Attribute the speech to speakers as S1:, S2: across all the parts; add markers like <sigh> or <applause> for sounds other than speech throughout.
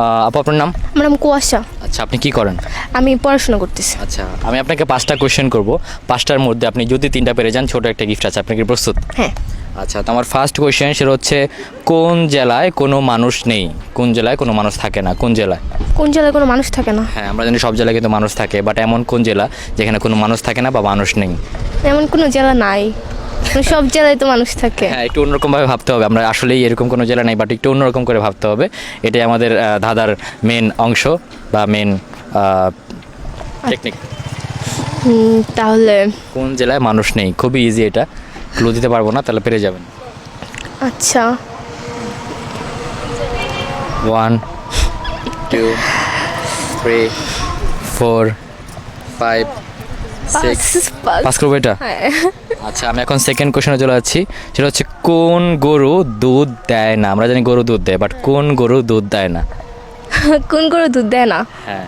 S1: আপু আপনার নাম?
S2: আমার নাম কুয়াশা।
S1: আচ্ছা আপনি কি করেন?
S2: আমি পড়াশোনা করতেছি।
S1: আচ্ছা আমি আপনাকে পাঁচটা কোয়েশ্চেন করব। পাঁচটার মধ্যে আপনি যদি তিনটা পেরে যান ছোট একটা গিফট আছে। আপনি কি প্রস্তুত?
S2: হ্যাঁ।
S1: আচ্ছা তো আমার ফার্স্ট কোয়েশ্চেন সেটা হচ্ছে কোন জেলায় কোনো মানুষ নেই? কোন জেলায় কোনো মানুষ থাকে না? কোন জেলায়?
S2: কোন জেলায় কোনো মানুষ থাকে না?
S1: হ্যাঁ আমরা জানি সব জেলায় কিন্তু মানুষ থাকে বাট এমন কোন জেলা যেখানে কোনো মানুষ থাকে না বা মানুষ নেই?
S2: এমন কোনো জেলা নাই। সব জেলায় তো মানুষ থাকে।
S1: হ্যাঁ একটু অন্যরকমভাবে ভাবতে হবে। আমরা আসলেই এরকম কোনো জেলা নাই বাট একটু অন্যরকম করে ভাবতে হবে। এটাই আমাদের ধাঁধার মেন অংশ বা মেন টেকনিক
S2: তাহলে
S1: কোন জেলায় মানুষ নেই? খুবই ইজি এটা। ক্লু দিতে পারব না তাহলে পেরে যাবেন।
S2: আচ্ছা।
S1: One two three four five pass করব এটা?
S2: হ্যাঁ।
S1: আচ্ছা আমি এখন সেকেন্ড কোশ্চেনে চলে যাচ্ছি। সেটা হচ্ছে কোন গরু দুধ দেয় না? আমরা জানি গরু দুধ দেয় বাট কোন গরু দুধ দেয় না? <laughs>
S2: কোন গরু দুধ দেয় না?
S1: হ্যাঁ।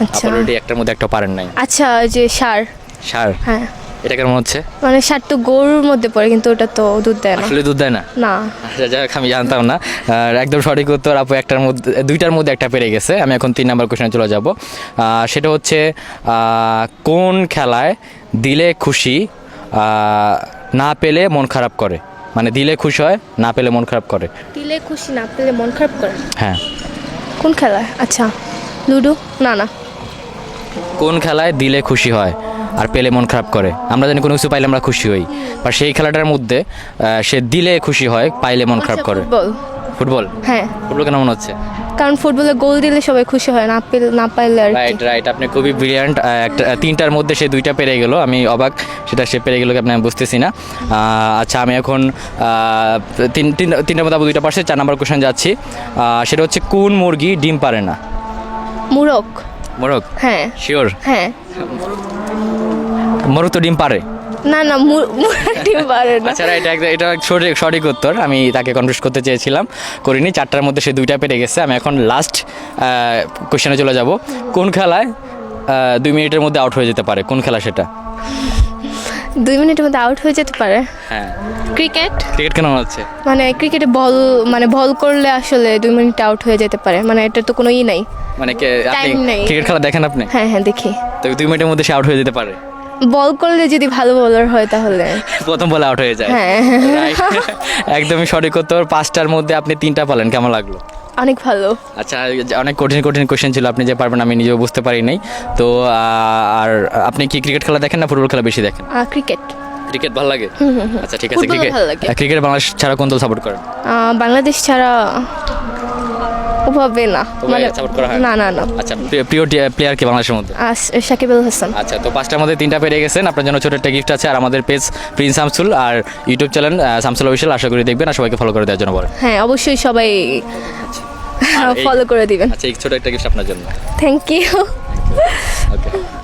S2: আচ্ছা।
S1: অলরেডি একটার মধ্যে একটা পারেন নাই।
S2: আচ্ছা যে সার।
S1: সার?
S2: হ্যাঁ।
S1: এটা কেমন হচ্ছে?
S2: মানে সার তো গরুর মধ্যে পড়ে কিন্তু ওটা তো দুধ দেয় না।
S1: আসলে দুধ দেয় না?
S2: না।
S1: আচ্ছা যাই হোক, আমি জানতাম না। আর একদম সঠিক উত্তর আপু একটার মধ্যে দুইটার মধ্যে একটা পেরে গেছে। আমি এখন তিন নাম্বার কোশ্চেনে চলে যাব। সেটা হচ্ছে কোন খেলায় দিলে খুশি না পেলে মন খারাপ করে? মানে দিলে খুশি হয় না পেলে মন খারাপ করে?
S2: দিলে খুশি না পেলে মন খারাপ করে?
S1: হ্যাঁ।
S2: কোন খেলায়? আচ্ছা লুডো? না না।
S1: কোন খেলায় দিলে খুশি হয় আর পেলে মন খারাপ করে। আমরা জানি কোনো কিছু পাইলে আমরা খুশি হই। আর সেই খেলাটার মধ্যে সে দিলে খুশি হয় পাইলে মন খারাপ
S2: আচ্ছা,
S1: করে।
S2: ফুটবল।
S1: ফুটবল?
S2: হ্যাঁ।
S1: ফুটবল কেন মনে হচ্ছে?
S2: কারণ ফুটবলে গোল দিলে সবাই খুশি হয় না পেলে না পাইলে আর
S1: রাইট রাইট আপনি খুবই ব্রিলিয়ান্ট একটা তিনটার মধ্যে সে দুইটা পেরে গেল। আমি অবাক সেটা সে পেরে গেল কি আপনি বুঝতেছি না। আচ্ছা আমি এখন তিন তিন তিনটার মধ্যে দুইটা পারছে চার নাম্বার কোশ্চেন যাচ্ছি। সেটা হচ্ছে কোন মুরগি ডিম পারে না?
S2: মুরক
S1: মোরগ?
S2: হ্যাঁ।
S1: শিওর
S2: হ্যাঁ।
S1: মোরগ তো ডিম পারে?
S2: না না মুরগ ডিম পারে না।
S1: আচ্ছা রাইট এটা সঠিক সঠিক উত্তর। আমি তাকে কনফিউজ করতে চেয়েছিলাম করিনি চারটার মধ্যে সে দুইটা পেরে গেছে। আমি এখন লাস্ট কোশ্চেনে চলে যাব। কোন খেলায় দুই মিনিটের মধ্যে আউট হয়ে যেতে পারে? কোন খেলা সেটা?
S2: দুই মিনিটের মধ্যে আউট হয়ে যেতে পারে?
S1: হ্যাঁ।
S2: ক্রিকেট?
S1: ক্রিকেট কেন হচ্ছে?
S2: মানে ক্রিকেটে বল মানে বল করলে আসলে দুই মিনিট আউট হয়ে যেতে পারে। মানে এটা তো কোনো ই নাই।
S1: মানে কে আপনি ক্রিকেট খেলা দেখেন আপনি?
S2: হ্যাঁ হ্যাঁ দেখি।
S1: তো দুই মিনিটের মধ্যে সে আউট হয়ে যেতে পারে?
S2: বল করলে যদি ভালো বলার হয় তাহলে।
S1: প্রথম বলে আউট হয়ে যায়।
S2: হ্যাঁ।
S1: একদমই সঠিক উত্তর। পাঁচটার মধ্যে আপনি তিনটা পালেন কেমন লাগল?
S2: অনেক ভালো।
S1: আচ্ছা অনেক কঠিন কঠিন কোশ্চেন ছিল আপনি যে পারবেন আমি নিজেও বুঝতে পারি নাই। তো আর আপনি কি ক্রিকেট খেলা দেখেন না ফুটবল খেলা বেশি দেখেন?
S2: ক্রিকেট
S1: ক্রিকেট ভালো লাগে? আচ্ছা ঠিক আছে ক্রিকেট
S2: ভালো লাগে।
S1: ক্রিকেট বাংলাদেশ ছাড়া কোন দল সাপোর্ট করেন?
S2: বাংলাদেশ ছাড়া ওভাবে না। মানে
S1: সাপোর্ট করা হয়?
S2: না না না।
S1: আচ্ছা প্রিয়- প্লেয়ার কি বাংলাদেশের মধ্যে?
S2: সাকিব আল হাসান।
S1: আচ্ছা তো পাঁচটার মধ্যে তিনটা পেরে গেছেন। আপনার জন্য ছোট একটা গিফট আছে আর আমাদের পেজ প্রিন্স শামসুল আর ইউটিউব চ্যানেল শামসুল অফিসিয়াল আশা করি দেখবেন আর সবাইকে ফলো করে দেওয়ার জন্য বলেন।
S2: হ্যাঁ অবশ্যই সবাই ফলো করে দিবেন।
S1: আচ্ছা এই ছোট একটা গিফট আপনার জন্য।
S2: Thank you
S1: okay